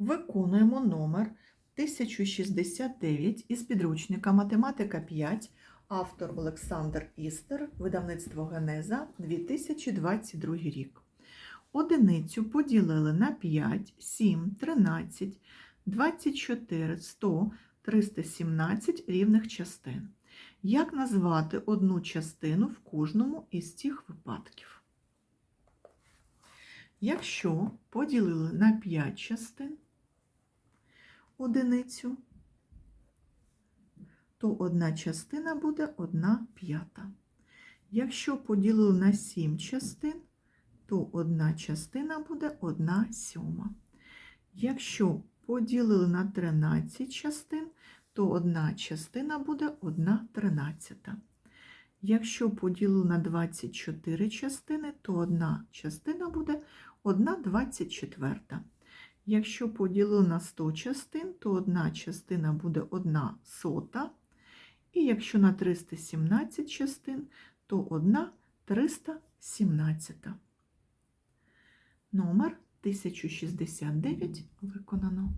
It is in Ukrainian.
Виконуємо номер 1069 із підручника Математика 5, автор Олександр Істер, видавництво Генеза 2022 рік. Одиницю поділили на 5, 7, 13, 24, 100, 317 рівних частин. Як назвати одну частину в кожному із цих випадків? Якщо поділили на 5 частин одиницю, то одна частина буде 1 п'ята. Якщо поділили на 7 частин, то одна частина буде 1 сьома. Якщо поділили на 13 частин, то одна частина буде 1 тринадцята. Якщо поділили на 24 частини, то одна частина буде 1 24. Якщо поділили на 100 частин, то одна частина буде 1 сота. І якщо на 317 частин, то 1 317. Номер 1069 виконано.